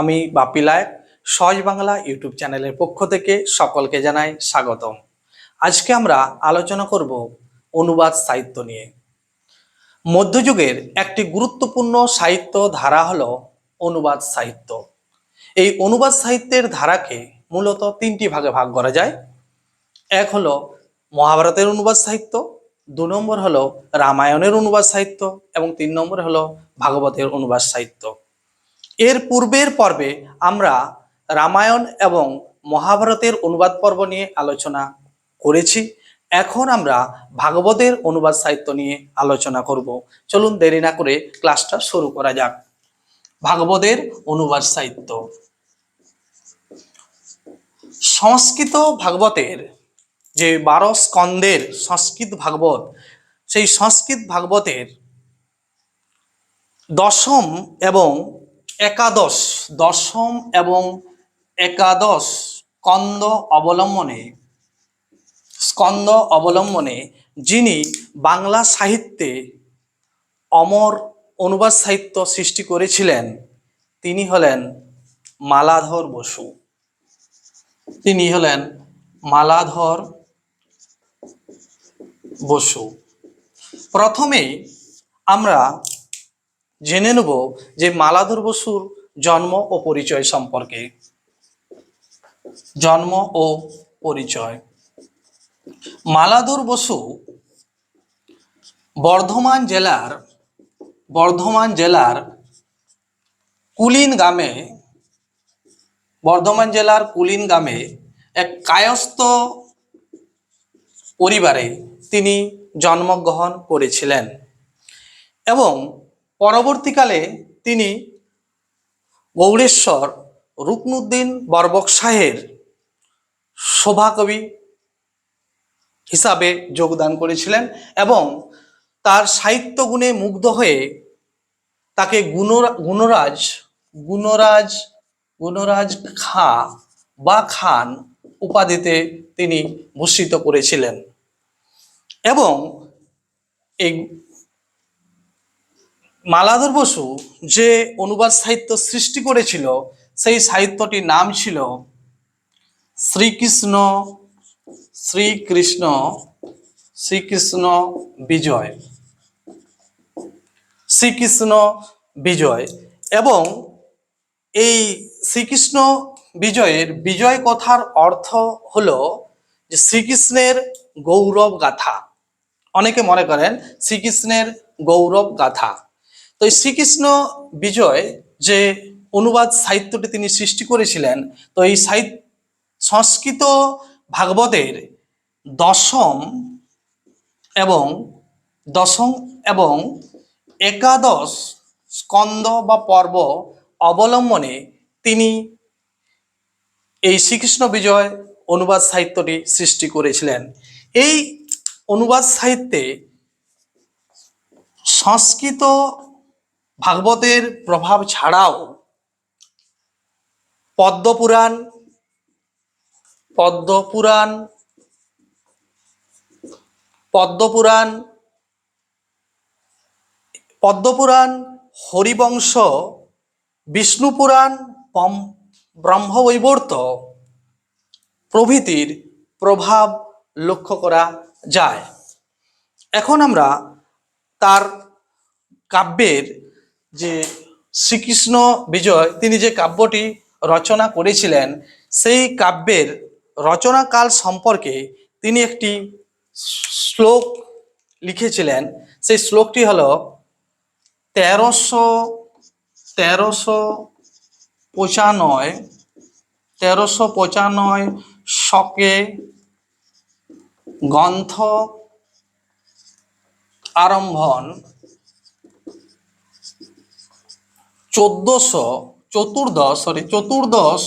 আমি বাপি লায়ক সহজ বাংলা ইউটিউব চ্যানেলের পক্ষ থেকে সকলকে জানাই স্বাগতম। আজকে আমরা আলোচনা করব অনুবাদ সাহিত্য নিয়ে। মধ্যযুগের একটি গুরুত্বপূর্ণ সাহিত্য ধারা হলো অনুবাদ সাহিত্য। এই অনুবাদ সাহিত্যের ধারাকে মূলত তিনটি ভাগে ভাগ করা যায়। এক হলো মহাভারতের অনুবাদ সাহিত্য, দু নম্বর হলো রামায়ণের অনুবাদ সাহিত্য এবং তিন নম্বর হলো ভাগবতের অনুবাদ সাহিত্য। এর পূর্বের পর্বে আমরা রামায়ণ এবং মহাভারতের অনুবাদ পর্ব নিয়ে আলোচনা করেছি। এখন আমরা ভাগবতের অনুবাদ সাহিত্য নিয়ে আলোচনা করব। চলুন দেরি না করে ক্লাসটা শুরু করা যাক। ভাগবতের অনুবাদ সাহিত্য। সংস্কৃত ভাগবতের যে বারো স্কন্দের সংস্কৃত ভাগবত, সেই সংস্কৃত ভাগবতের দশম এবং একাদশ, দশম এবং একাদশ স্কন্দ অবলম্বনে স্কন্দ অবলম্বনে যিনি বাংলা সাহিত্যে অমর অনুবাদ সাহিত্য সৃষ্টি করেছিলেন, তিনি হলেন মালাধর বসু। তিনি হলেন মালাধর বসু। প্রথমেই আমরা জেনে নেব যে মালাধর বসুর জন্ম ও পরিচয় সম্পর্কে। জন্ম ও পরিচয়। মালাধর বসু বর্ধমান জেলার বর্ধমান জেলার কুলিন গ্রামে, বর্ধমান জেলার কুলিন গ্রামে এক কায়স্থ পরিবারে তিনি জন্মগ্রহণ করেছিলেন। এবং পরবর্তীকালে তিনি গৌড়েশ্বর রুকনুদ্দিন বরবক শাহের শোভাকবি হিসাবে যোগদান করেছিলেন এবং তার সাহিত্য গুণে মুগ্ধ হয়ে তাকে গুণরা, গুণরাজ গুণরাজ গুণরাজ খা বা খান উপাধিতে তিনি ভূষিত করেছিলেন। এবং এই মালাধর বসু যে অনুবাদ সাহিত্য সৃষ্টি করেছিল, সেই সাহিত্যটির নাম ছিল শ্রীকৃষ্ণ শ্রীকৃষ্ণ শ্রীকৃষ্ণ বিজয়। শ্রীকৃষ্ণ বিজয় এবং এই শ্রীকৃষ্ণ বিজয়ের বিজয় কথার অর্থ হলো যে শ্রীকৃষ্ণের গৌরব গাথা। অনেকে মনে করেন শ্রীকৃষ্ণের গৌরব গাথা। তো এই শ্রীকৃষ্ণ বিজয় যে অনুবাদ সাহিত্যটি তিনি সৃষ্টি করেছিলেন, তো এই সাহিত্য সংস্কৃত ভাগবতের দশম এবং দশম এবং একাদশ স্কন্দ বা পর্ব অবলম্বনে তিনি এই শ্রীকৃষ্ণ বিজয় অনুবাদ সাহিত্যটি সৃষ্টি করেছিলেন। এই অনুবাদ সাহিত্যে সংস্কৃত ভাগবতের প্রভাব ছাড়াও পদ্মপুরাণ পদ্মপুরাণ পদ্মপুরাণ পদ্মপুরাণ, হরিবংশ, বিষ্ণুপুরাণ ব্রহ্মবৈবর্ত প্রভৃতির প্রভাব লক্ষ্য করা যায়। এখন আমরা তার কাব্যের যে শ্রীকৃষ্ণ বিজয়, তিনি যে কাব্যটি রচনা করেছিলেন, সেই কাব্যের রচনাকাল সম্পর্কে তিনি একটি শ্লোক লিখেছিলেন। সেই শ্লোকটি হলো, তেরোশো তেরোশো পঁচানয় তেরোশো পঁচানয় শকে গ্রন্থ আরম্ভন চোদ্দশো, চতুর্দশ সরি চতুর্দশ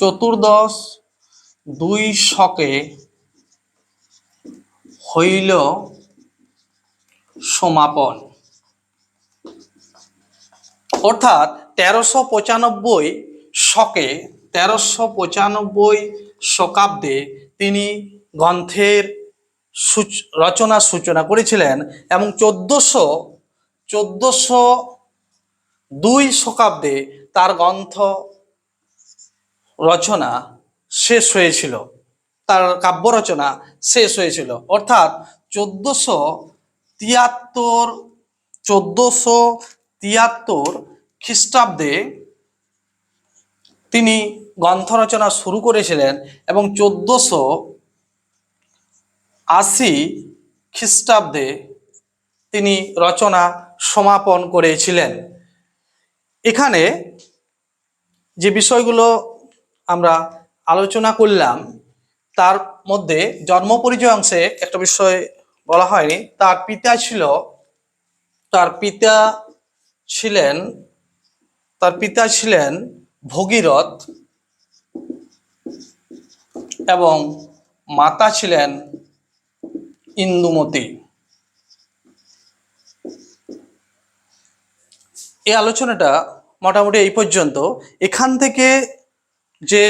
চতুর্দশ দুই শকে হইল সমাপন। অর্থাৎ তেরোশো পঁচানব্বই শকে, তেরোশো পঁচানব্বই শকাব্দে তিনি গ্রন্থের রচনার সূচনা করেছিলেন এবং চোদ্দশো চোদ্দশো দুই শতাব্দে তার গ্রন্থ রচনা শেষ হয়েছিল। তার কাব্য রচনা শেষ হয়েছিল। অর্থাৎ চোদ্দশো তিয়াত্তর চোদ্দশো তিয়াত্তর খ্রিস্টাব্দে তিনি গ্রন্থ রচনা শুরু করেছিলেন এবং চোদ্দশো আশি খ্রিস্টাব্দে তিনি রচনা সমাপন করেছিলেন। এখানে যে বিষয়গুলো আমরা আলোচনা করলাম, তার মধ্যে জন্ম পরিচয় অংশে একটা বিষয় বলা হয়নি। তার পিতা ছিল, তার পিতা ছিলেন, তার পিতা ছিলেন ভগীরথ এবং মাতা ছিলেন ইন্দুমতি। এই আলোচনাটা মোটামুটি এই পর্যন্ত। এখান থেকে যে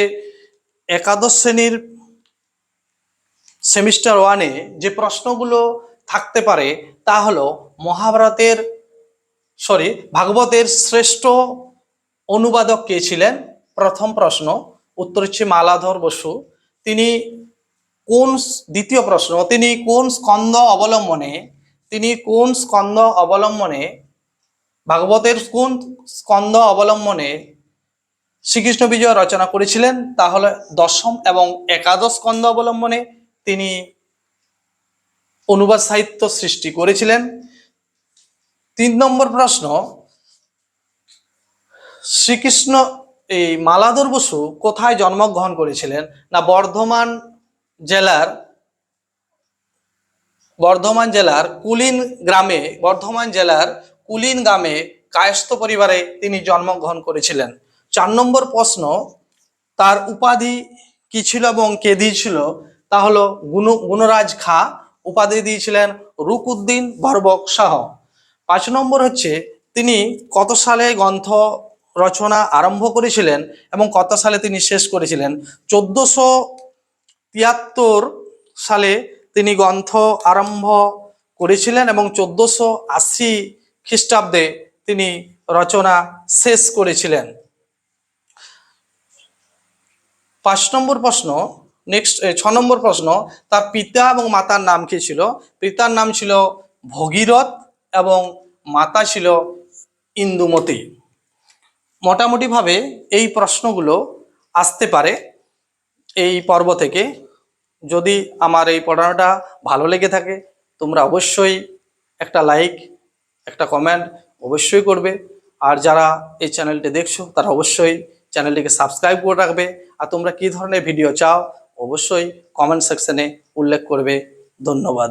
একাদশ শ্রেণির সেমিস্টার ওয়ানে যে প্রশ্নগুলো থাকতে পারে, তা হলো মহাভারতের, সরি, ভাগবতের শ্রেষ্ঠ অনুবাদক কে ছিলেন? প্রথম প্রশ্ন, উত্তর হচ্ছে মালাধর বসু। তিনি কোন দ্বিতীয় প্রশ্ন, তিনি কোন স্কন্ধ অবলম্বনে, তিনি কোন স্কন্ধ অবলম্বনে ভাগবতের কোন স্কন্ধ অবলম্বনে শ্রীকৃষ্ণ বিজয় রচনা করেছিলেন তাহলে দশম এবং একাদশ স্কন্ধ অবলম্বনে তিনি অনুবাদ সাহিত্য সৃষ্টি করেছিলেন। তিন নম্বর প্রশ্ন, শ্রীকৃষ্ণ এই মালাধর বসু কোথায় জন্মগ্রহণ করেছিলেন? না, বর্ধমান জেলার বর্ধমান জেলার কুলিন গ্রামে, বর্ধমান জেলার কুলিন গ্রামে কায়স্থ পরিবারে তিনি জন্মগ্রহণ করেছিলেন। চার নম্বর প্রশ্ন, তার উপাধি কি ছিল এবং কে দিয়েছিল? তা হলো গুণ, গুণরাজ খা উপাধি দিয়েছিলেন রুকুদ্দিন বর্বক শাহ। পাঁচ নম্বর হচ্ছে, তিনি কত সালে গ্রন্থ রচনা আরম্ভ করেছিলেন এবং কত সালে তিনি শেষ করেছিলেন? চোদ্দশো তিয়াত্তর সালে তিনি গ্রন্থ আরম্ভ করেছিলেন এবং চোদ্দশো আশি খ্রিস্টাব্দে তিনি রচনা শেষ করেছিলেন। পাঁচ নম্বর প্রশ্ন নেক্সট ছ নম্বর প্রশ্ন, তার পিতা এবং মাতার নাম কি ছিল? পিতার নাম ছিল ভগীরথ এবং মাতা ছিল ইন্দুমতি। মোটামুটিভাবে এই প্রশ্নগুলো আসতে পারে এই পর্ব থেকে। যদি আমার এই পড়ানোটা ভালো লেগে থাকে, তোমরা অবশ্যই একটা লাইক একটা কমেন্ট অবশ্যই করবে। আর যারা এই চ্যানেলটি দেখছ, তারা অবশ্যই চ্যানেলটিকে সাবস্ক্রাইব করে রাখবে। আর তোমরা কী ধরনের ভিডিও চাও, অবশ্যই কমেন্ট সেকশানে উল্লেখ করবে। ধন্যবাদ।